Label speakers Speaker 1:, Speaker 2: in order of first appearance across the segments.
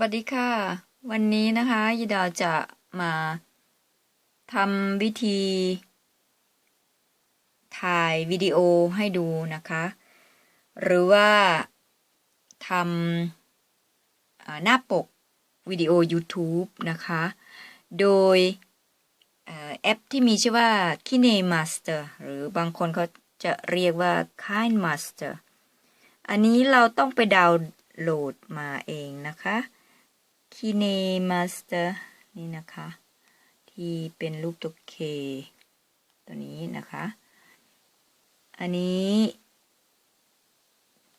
Speaker 1: วัสดีค่ะ วันนี้นะคะยีดาจะมาทำวิธี ถ่ายวิดีโอให้ดูนะคะ หรือว่าทำหน้าปกวิดีโอ YouTube นะคะ โดยอแอปที่มีชื่อว่า KineMaster หรือบางคนเขาจะเรียกว่า KineMaster อันนี้เราต้องไปดาวน์โหลดมาเองนะคะ KineMaster นี่นะคะ ที่เป็นรูปตัว K ตัวนี้นะคะ อันนี้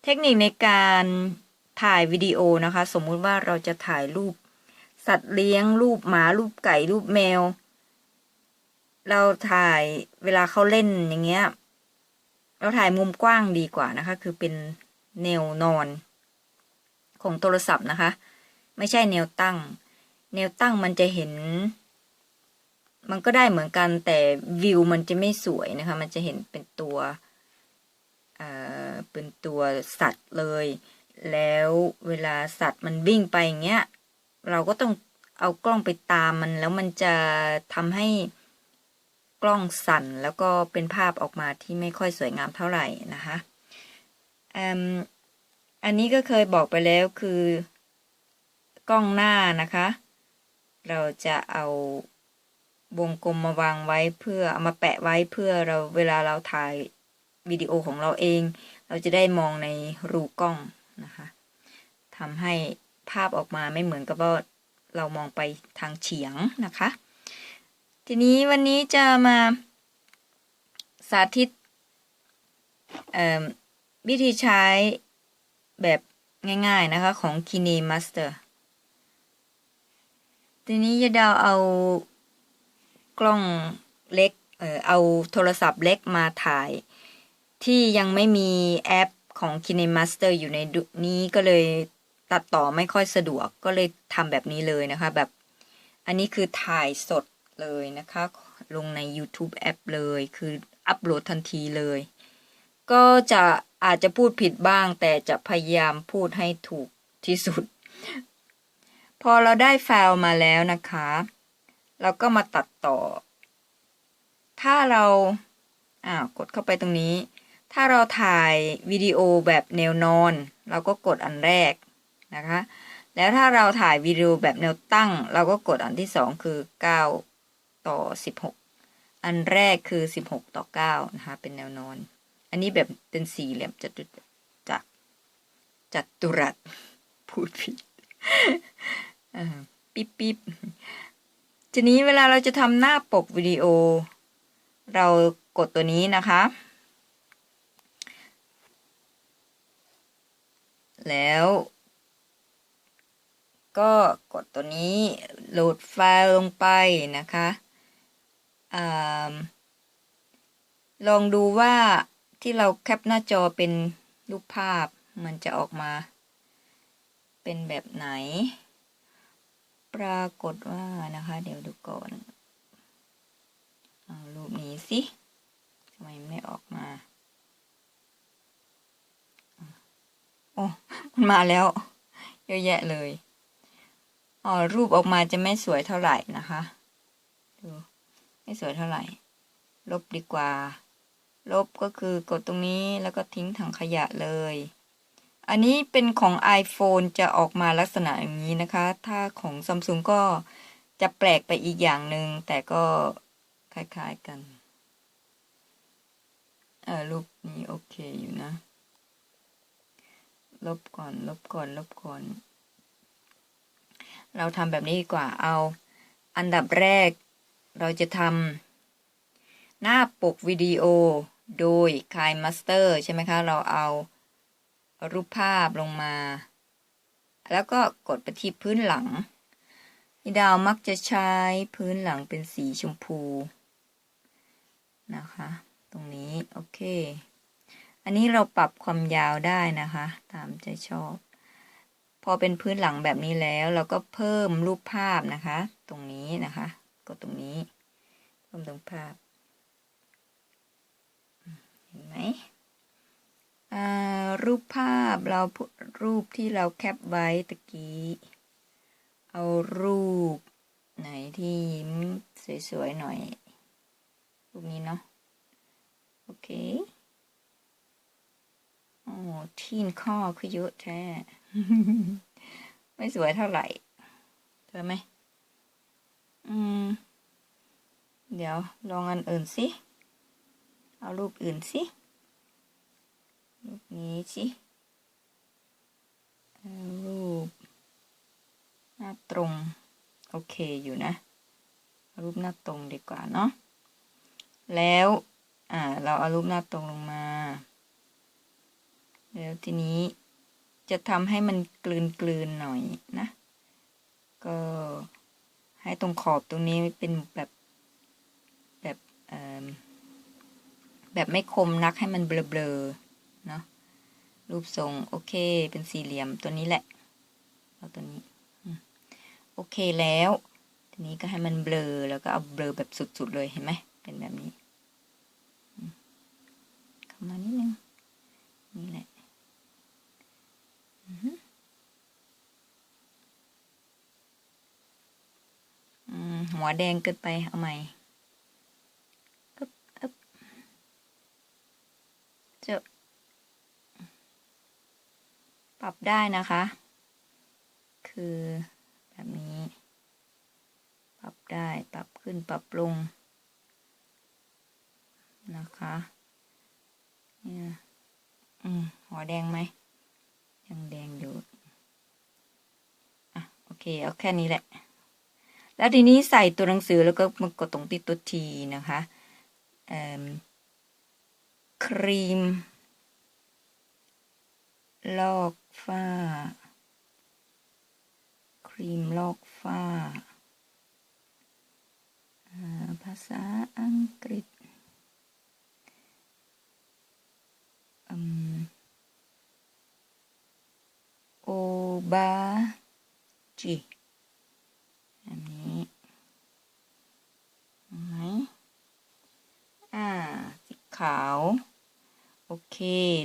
Speaker 1: เทคนิคในการถ่ายวิดีโอนะคะ สมมุติว่าเราจะถ่ายรูป สัตว์เลี้ยง รูปหมา รูปไก่ รูปแมว เราถ่ายเวลาเขาเล่นอย่างเงี้ย เราถ่ายมุมกว้างดีกว่านะคะ คือเป็นแนวนอนของโทรศัพท์นะคะ ไม่ใช่แนวตั้ง แนวตั้งมันจะเห็น มันก็ได้เหมือนกันแต่วิวมันจะไม่สวยนะคะ มันจะเห็นเป็นตัวเอ่อเป็นตัวสัตว์เลย แล้วเวลาสัตว์มันวิ่งไปอย่างเงี้ย เราก็ต้องเอากล้องไปตามมันแล้วมันจะทำให้กล้องสั่นแล้วก็เป็นภาพออกมาที่ไม่ค่อยสวยงามเท่าไหร่นะคะอ,อันนี้ก็เคยบอกไปแล้วคือ กล้องหน้านะคะ เราจะเอาวงกลมมาวางไว้เพื่อเอามาแปะไว้เพื่อเราเวลาเราถ่ายวิดีโอของเราเอง เราจะได้มองในรูกล้องนะคะทำให้ภาพออกมาไม่เหมือนกับว่าเรามองไปทางเฉียงนะคะ ทีนี้วันนี้จะมาสาธิตวิธีใช้แบบง่ายๆนะคะของ KineMaster ทีนี้ยาดาวเอากล้องเล็ก เออเอาโทรศัพท์เล็กมาถ่าย ที่ยังไม่มีแอปของ KineMaster อยู่ในนี้ก็เลยตัดต่อไม่ค่อยสะดวกก็เลยทำแบบนี้เลยนะคะ แบบ อันนี้คือถ่ายสดเลยนะคะ ลงใน YouTube แอปเลยคืออัปโหลดทันทีเลย ก็จะอาจจะพูดผิดบ้าง แต่จะพยายามพูดให้ถูกที่สุด พอเราได้ไฟล์มาแล้วนะคะ เราก็มาตัดต่อ ถ้าเราอ้าวกดเข้าไปตรงนี้ ถ้าเราถ่ายวิดีโอแบบแนวนอน เราก็กดอันแรกนะคะ แล้วถ้าเราถ่ายวิดีโอแบบแนวตั้ง เราก็กดอันที่สองคือ 9 ต่อ 16 อันแรกคือ 16 ต่อ 9 นะคะ เป็นแนวนอน อันนี้แบบเป็นสี่เหลี่ยมจัตุจักจัตุรัสพูดผิด ปิ๊บปิ๊บทีนี้เวลาเราจะทำหน้าปกวิดีโอ เรากดตัวนี้นะคะ แล้วก็กดตัวนี้โหลดไฟล์ลงไปนะคะอลองดูว่าที่เราแคปหน้าจอเป็นรูปภาพมันจะออกมา เป็นแบบไหน ปรากฏว่านะคะ เดี๋ยวดูก่อนเอารูปนี้สิทำไมไม่ออกมาโอ้มันมาแล้ว เยอะแยะเลยอ๋อรูปออกมาจะไม่สวยเท่าไหร่นะคะดูไม่สวยเท่าไหร่ ลบดีกว่า ลบก็คือกดตรงนี้แล้วก็ทิ้งถังขยะเลย อันนี้เป็นของ iPhone จะออกมาลักษณะอย่างนี้นะคะ ถ้าของ Samsung ก็จะแปลกไปอีกอย่างหนึ่งแต่ก็คล้ายๆกันเออรูปนี้โอเคอยู่นะ ลบก่อน ลบก่อน ลบก่อน เราทำแบบนี้ดีกว่า เอาอันดับแรก เราจะทำหน้าปกวิดีโอโดย k i Master ใช่ไหมคะ เราเอา รูปภาพลงมา แล้วก็กดไปที่พื้นหลังดาวมักจะใช้พื้นหลังเป็นสีชมพูนะคะ ตรงนี้ โอเค อันนี้เราปรับความยาวได้นะคะ ตามใจชอบ พอเป็นพื้นหลังแบบนี้แล้ว เราก็เพิ่มรูปภาพนะคะ ตรงนี้นะคะ กดตรงนี้เพิ่มตรงภาพ เห็นไหม รูปภาพเรารูปที่เราแคปไว้ตะกี้ เอารูป ไหนที่ยิ้มสวยๆหน่อย รูปนี้เนาะ โอเค โอ้ทีนข้อคือเยอะแท้ ไม่สวยเท่าไหร่สวยไหม อืม เดี๋ยวลองอันอื่นสิ เอารูปอื่นสิ รูปนี้สิรูปหน้าตรง โอเคอยู่นะ รูปหน้าตรงดีกว่าเนาะแล้วอ่าเราเอารูปหน้าตรงลงมา แล้วทีนี้จะทำให้มันกลืนกลืนๆหน่อยนะ ก็ให้ตรงขอบตรงนี้เป็นแบบแบบแบบไม่คมนักให้มันเบลอๆ เนาะรูปทรงโอเค เป็นสี่เหลี่ยมตัวนี้แหละเอาตัวนี้โอเคแล้ว ทีนี้ก็ให้มันเบลอแล้วก็เอาเบลอแบบสุดๆเลยเห็นไหมเป็นแบบนี้เข้ามานิดนึงนี่แหละหัวแดงเกินไปเอาใหม่อึ๊บอึ๊บเจะ ปรับได้นะคะ คือแบบนี้ปรับได้ปรับขึ้นปรับลงนะคะเนี่ยอืมหัวแดงไหมยังแดงอยู่อะโอเคเอาแค่นี้แหละ แล้วทีนี้ใส่ตัวหนังสือแล้วก็มากดตรงที่ตัวทีนะคะเอิ่มครีม ลอกฝ้า ครีมลอกฝ้า ภาษาอังกฤษอืมโอบาจิอันนี้ไหมอ่าสีขาว โอเค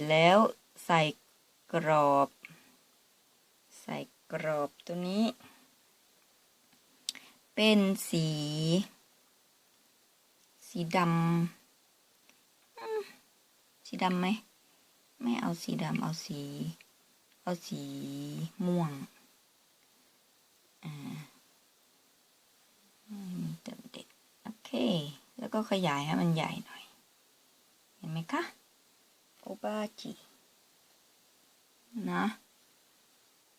Speaker 1: แล้วใส่ กรอบ ใส่กรอบตัวนี้ เป็นสี สีดำสีดำไหม ไม่เอาสีดำเอาสี เอาสีม่วงอ่ามีเติมเด็ดโอเค แล้วก็ขยายให้มันใหญ่หน่อย เห็นไหมคะ โอบาจิ นะ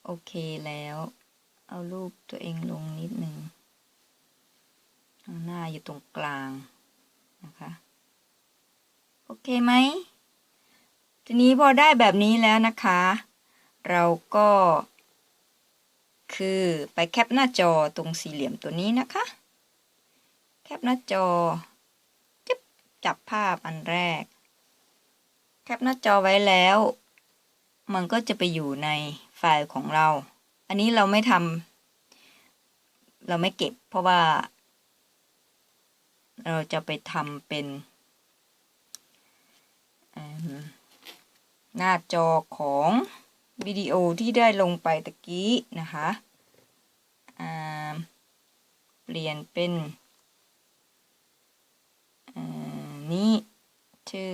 Speaker 1: โอเคแล้ว เอารูปตัวเองลงนิดหนึ่งหน้าอยู่ตรงกลางนะคะ โอเคไหมทีนี้พอได้แบบนี้แล้วนะคะ เราก็ คือไปแคปหน้าจอตรงสี่เหลี่ยมตัวนี้นะคะ แคปหน้าจอจับภาพอันแรก แคปหน้าจอไว้แล้ว มันก็จะไปอยู่ในไฟล์ของเรา อันนี้เราไม่ทำเราไม่เก็บ เพราะว่า เราจะไปทำเป็นหน้าจอของวิดีโอที่ได้ลงไปตะกี้นะคะเปลี่ยนเป็นนี้ชื่อ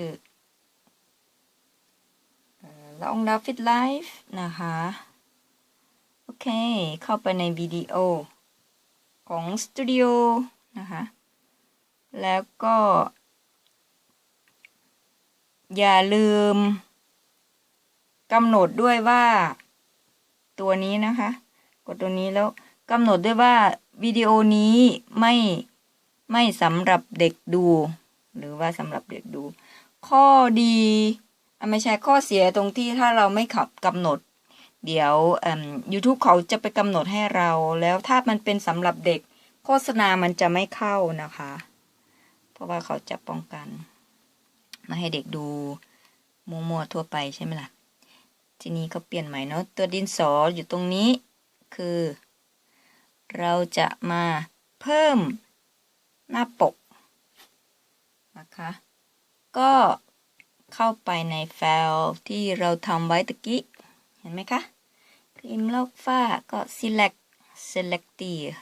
Speaker 1: ลองดาฟิตไลฟ์นะคะ โอเค เข้าไปในวิดีโอของสตูดิโอนะคะ แล้วก็ อย่าลืมกำหนดด้วยว่าตัวนี้นะคะ กดตัวนี้แล้วกำหนดด้วยว่าวิดีโอนี้ไม่ไม่สำหรับเด็กดู หรือว่าสำหรับเด็กดู ข้อดี ไม่ใช่ข้อเสียตรงที่ถ้าเราไม่ขับกำหนด เดี๋ยวอืม YouTube เขาจะไปกำหนดให้เรา แล้วถ้ามันเป็นสำหรับเด็กโฆษณามันจะไม่เข้านะคะ เพราะว่าเขาจะป้องกันไมาให้เด็กดูมัวๆทั่วไปใช่ไหมล่ะ ทีนี้ก็เปลี่ยนใหม่เนาะตัวดินสออยู่ตรงนี้คือ เราจะมาเพิ่มหน้าปกนะคะ ก็ เข้าไปในไฟล์ที่เราทำไว้ตะกี้ เห็นไหมคะครีมลอกฝ้าก็ select selective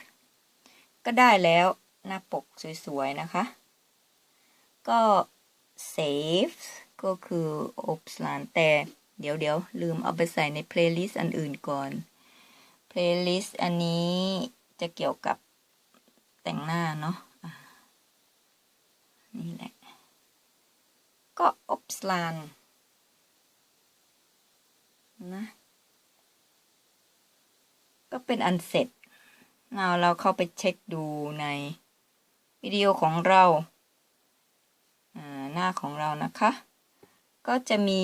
Speaker 1: ก็ได้แล้วหน้าปกสวยๆ นะคะ ก็ save ก็คือ opslan แต่เดี๋ยวเดี๋ยวลืมเอาไปใส่ใน playlist อันอื่นก่อน playlist อันนี้จะเกี่ยวกับแต่งหน้าเนาะะนี่แหละ ก็ opslan นะก็เป็นอันเสร็จเอาเราเข้าไปเช็คดูในวิดีโอของเราหน้าของเรานะคะ ก็จะมี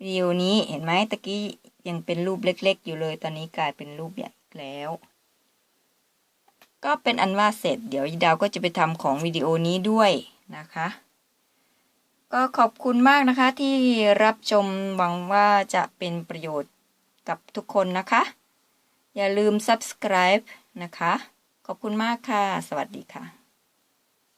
Speaker 1: วิดีโอนี้เห็นไหมตะกี้ยังเป็นรูปเล็ก ๆ อยู่เลย ตอนนี้กลายเป็นรูปใหญ่แล้ว ก็เป็นอันว่าเสร็จ เดี๋ยวดาวก็จะไปทำของวิดีโอนี้ด้วยนะคะ ก็ขอบคุณมากนะคะที่รับชมหวังว่าจะเป็นประโยชน์กับทุกคนนะคะ อย่าลืม subscribe นะคะ ขอบคุณมากค่ะ สวัสดีค่ะ